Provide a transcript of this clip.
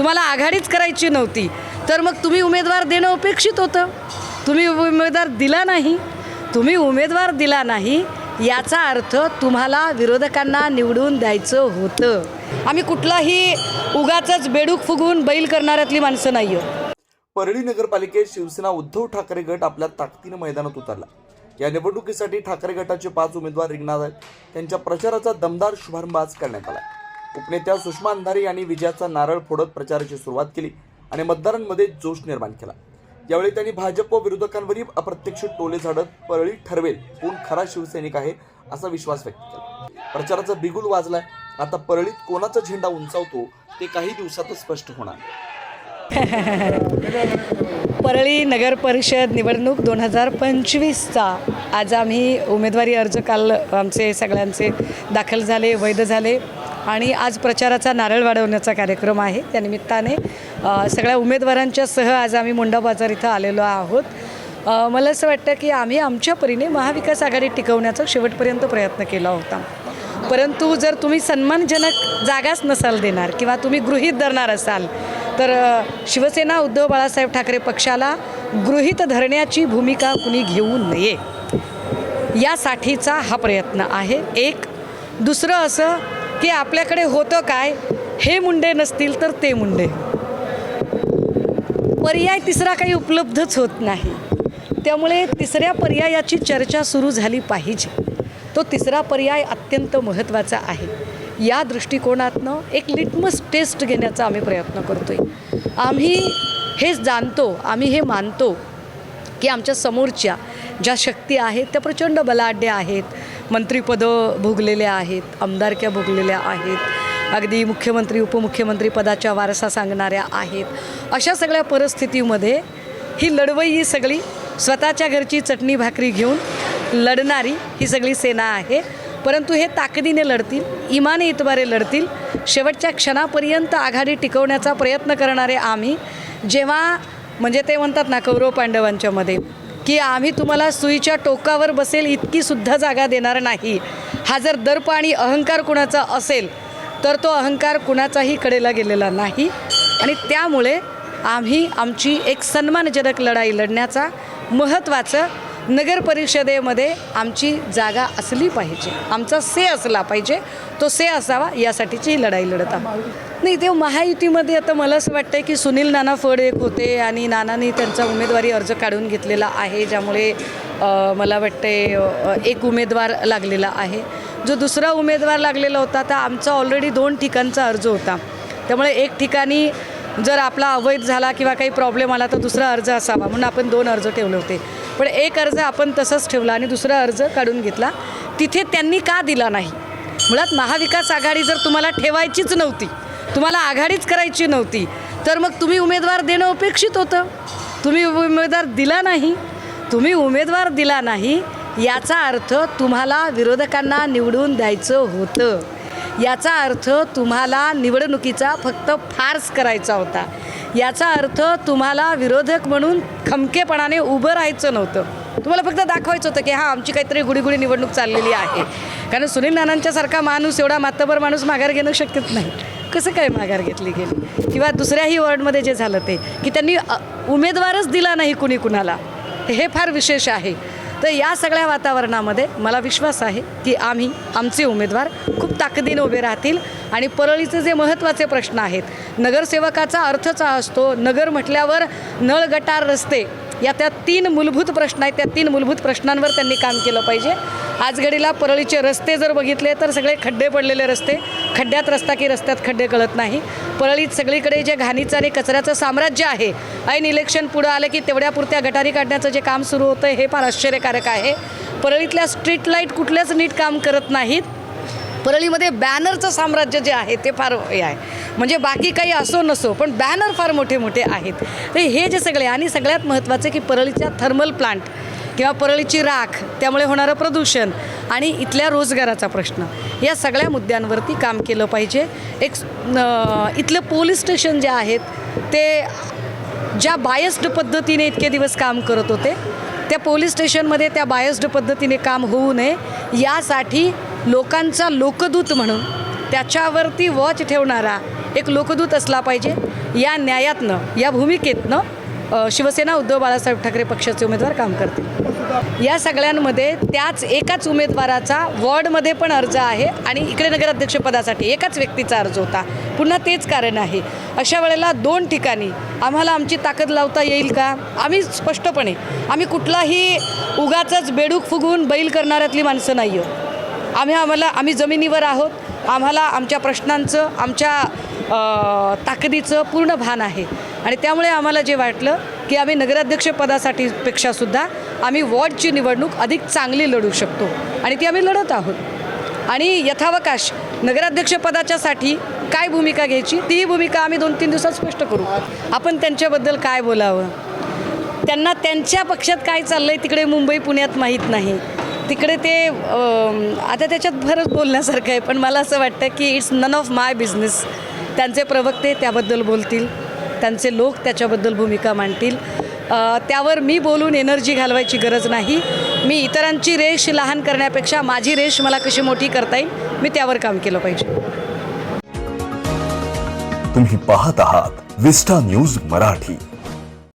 तुम्हाला आघाडीच करायची नव्हती. तर मग तुम्ही उमेदवार देणं अपेक्षित होतं. तुम्ही उमेदवार दिला नाही. तुम्ही उमेदवार दिला नाही याचा अर्थ तुम्हाला विरोधकांना निवडून द्यायचं होतं. आम्ही कुठलाही उगाच बेडूक फुगवून बैल करणाऱ्यातली माणसं नाही आहोत परळी नगरपालिकेत शिवसेना उद्धव ठाकरे गट आपल्या ताकदीनं मैदानात उतरला. या निवडणुकीसाठी ठाकरे गटाचे पाच उमेदवार रिंगणार आहेत. त्यांच्या प्रचाराचा दमदार शुभारंभ आज करण्यात आला. उपनेत्या सुषमा अंधारे यांनी विजयाचा नारळ फोडत प्रचाराची सुरुवात केली आणि मतदारांमध्ये जोश निर्माण केला. यावेळी त्यांनी भाजप व विरोधकांवरील अप्रत्यक्ष टोले झाडत परळी ठरवेल कोण खरा शिवसैनिक आहे असा विश्वास व्यक्त केला. प्रचाराचा बिगुल वाजलाय. आता परळीत कोणाचा झेंडा उंचावतो ते काही दिवसातच स्पष्ट होणार. परळी नगर परिषद निवडणूक दोन हजार पंचवीसचा आज आम्ही उमेदवारी अर्ज काल आमचे सगळ्यांचे दाखल झाले वैध झाले. आणि आज प्रचाराचा नारळ वाढवण्याचा कार्यक्रम आहे. त्या निमित्ताने सगळ्या उमेदवारांच्या सह आज आम्ही मुंडा बाजार इथं आलेलो आहोत. मला असं वाटतं की आम्ही आमच्या परीने महाविकास आघाडी टिकवण्याचा शेवटपर्यंत प्रयत्न केला होता. परंतु जर तुम्ही सन्मानजनक जागाच नसाल देणार किंवा तुम्ही गृहीत धरणार असाल तर शिवसेना उद्धव बाळासाहेब ठाकरे पक्षाला गृहीत धरण्याची भूमिका कुणी घेऊ नये यासाठीचा हा प्रयत्न आहे. एक दुसरं असं की आपल्याकडे होतं काय? हे मुंडे नसतील तर ते मुंडे. पर्याय तिसरा काही उपलब्धच होत नाही. त्यामुळे तिसऱ्या पर्यायाची चर्चा सुरू झाली पाहिजे. तो तिसरा पर्याय अत्यंत महत्त्वाचा आहे. या दृष्टिकोनातनं एक लिटमस टेस्ट घेण्याचा आम्ही प्रयत्न करतो आहे आम्ही हे जाणतो आम्ही हे मानतो की आमच्या समोरच्या ज्या शक्ती आहेत त्या प्रचंड बलाढ्य आहेत मंत्रिपदं भोगलेल्या आहेत आमदारक्या भोगलेल्या आहेत. अगदी मुख्यमंत्री उपमुख्यमंत्री पदाच्या वारसा सांगणाऱ्या आहेत. अशा सगळ्या परिस्थितीमध्ये ही लढवई ही सगळी स्वतःच्या घरची चटणी भाकरी घेऊन लढणारी ही सगळी सेना आहे. परंतु हे ताकदीने लढतील इमाने इतबारे लढतील. शेवटच्या क्षणापर्यंत आघाडी टिकवण्याचा प्रयत्न करणारे आम्ही जेव्हा म्हणजे ते म्हणतात ना कौरव पांडवांच्यामध्ये की आम्ही तुम्हाला सुईच्या टोकावर बसेल इतकी सुद्धा जागा देणार नाही. हा जर दर्प आणि अहंकार कुणाचा असेल तर तो अहंकार कुणाचाही कडेला गेलेला नाही. आणि त्यामुळे आम्ही आमची एक सन्मानजनक लढाई लढण्याचा महत्त्वाचं नगर परिषदेमध्ये आमची जागा असली पाहिजे. आमचा से असला पाहिजे. तो से असावा यासाठीची ही लढाई लढत आहोत नाही ते महायुतीमध्ये आता मला असं वाटतं की सुनील नाना फड एक होते आणि नानांनी त्यांचा उमेदवारी अर्ज काढून घेतलेला आहे ज्यामुळे मला वाटते एक उमेदवार लागलेला आहे. जो दुसरा उमेदवार लागलेला होता तर आमचा ऑलरेडी दोन ठिकाणचा अर्ज होता. त्यामुळे एक ठिकाणी जर आपला अवैध झाला किंवा काही प्रॉब्लेम आला तर दुसरा अर्ज असावा. म्हणून आपण दोन अर्ज ठेवले होते. पण एक अर्ज आपण तसंच ठेवला आणि दुसरा अर्ज काढून घेतला तिथे त्यांनी का दिला नाही? मुळात महाविकास आघाडी जर तुम्हाला ठेवायचीच नव्हती तुम्हाला आघाडीच करायची नव्हती तर मग तुम्ही उमेदवार देणं अपेक्षित होतं. तुम्ही उमेदवार दिला नाही तुम्ही उमेदवार दिला नाही याचा अर्थ तुम्हाला विरोधकांना निवडून द्यायचं होतं. याचा अर्थ तुम्हाला निवडणुकीचा फक्त फार्स करायचा होता. याचा अर्थ तुम्हाला विरोधक म्हणून खमकेपणाने उभं राहायचं नव्हतं. तुम्हाला फक्त दाखवायचं होतं की हां आमची काहीतरी गुडीगुडी निवडणूक चाललेली आहे. कारण सुनील नानांच्यासारखा माणूस एवढा मातबर माणूस माघार घेणं शक्यच नाही. कसं काय माघार घेतली गेली? किंवा दुसऱ्याही वॉर्डमध्ये जे झालं ते की त्यांनी उमेदवारच दिला नाही कुणी कुणाला. हे फार विशेष आहे. तर या सगळ्या वातावरणामध्ये मला विश्वास आहे की आम्ही आमचे उमेदवार खूप ताकदीने उभे राहतील आणि परळीचे जे महत्त्वाचे प्रश्न आहेत नगरसेवकाचा अर्थच हा असतो नगर म्हटल्यावर नळ गटार रस्ते या त्या तीन मूलभूत प्रश्न आहेत त्या तीन मूलभूत प्रश्नांवर त्यांनी काम केलं पाहिजे. आज घडीला परळीचे रस्ते जर बघितले तर सगळे खड्डे पडलेले रस्ते खड्ड्यात रस्ता की रस्त्यात खड्डे कळत नाही. परळीत सगळीकडे जे घाणीचं आणि कचऱ्याचं साम्राज्य आहे ऐन इलेक्शन पुढं आलं की तेवढ्यापुरत्या गटारी काढण्याचं जे काम सुरू होतं हे फार आश्चर्यकारक आहे. परळीतल्या स्ट्रीट लाइट कुठल्याच नीट काम करत नाहीत. परळीमध्ये बॅनरचं साम्राज्य जे आहे ते फार हे आहे. म्हणजे बाकी काही असो नसो पण बॅनर फार मोठे मोठे आहेत. तर हे जे सगळे आणि सगळ्यात महत्त्वाचं की परळीच्या थर्मल प्लांट किंवा परळीची राख त्यामुळे होणारं प्रदूषण आणि इथल्या रोजगाराचा प्रश्न. या सगळ्या मुद्द्यांवरती काम केलं पाहिजे. एक इथलं पोलीस स्टेशन जे आहेत ते ज्या बायस्ड पद्धतीने इतके दिवस काम करत होते त्या पोलीस स्टेशनमध्ये त्या बायस्ड पद्धतीने काम होऊ नये यासाठी लोकांचा लोकदूत म्हणून त्याच्यावरती वॉच ठेवणारा एक लोकदूत असला पाहिजे. या न्यायातनं या भूमिकेतनं शिवसेना उद्धव बाळासाहेब ठाकरे पक्षाचे उमेदवार काम करते या सगळ्यांमध्ये त्याच एकाच उमेदवाराचा वॉर्डमध्ये पण अर्ज आहे आणि इकडे नगराध्यक्षपदासाठी एकाच व्यक्तीचा अर्ज होता. पुन्हा तेच कारण आहे. अशा वेळेला दोन ठिकाणी आम्हाला आमची ताकद लावता येईल का? आम्ही स्पष्टपणे आम्ही कुठलाही उगाचच बेडूक फुगवून बैल करणाऱ्यातली माणसं नाही आहोत आम्ही आम्हाला आम्ही जमिनीवर आहोत. आम्हाला आमच्या प्रश्नांचं आमच्या ताकदीचं पूर्ण भान आहे. आणि त्यामुळे आम्हाला जे वाटलं की आम्ही नगराध्यक्षपदासाठी पेक्षासुद्धा आम्ही वॉर्डची निवडणूक अधिक चांगली लढू शकतो. आणि ती आम्ही लढत आहोत. आणि यथावकाश नगराध्यक्षपदाच्यासाठी काय भूमिका घ्यायची ती भूमिका आम्ही दोन तीन दिवसात स्पष्ट करू. आपण त्यांच्याबद्दल काय बोलावं? त्यांना त्यांच्या पक्षात काय चाललं आहे तिकडे मुंबई पुण्यात माहीत नाही. तिकडे ते आता त्याच्यात भरच बोलण्यासारखं आहे पण मला असं वाटतं की it's none of my business त्यांचे प्रवक्ते त्याबद्दल बोलतील त्यांचे लोक त्याच्याबद्दल भूमिका मांडतील. त्यावर मी बोलून एनर्जी घालवायची गरज नाही. मी इतरांची रेष लहान करण्यापेक्षा माझी रेष मला कशी मोठी करता येईल मी त्यावर काम केलं पाहिजे. तुम्ही पाहत आहात विस्टा न्यूज मराठी.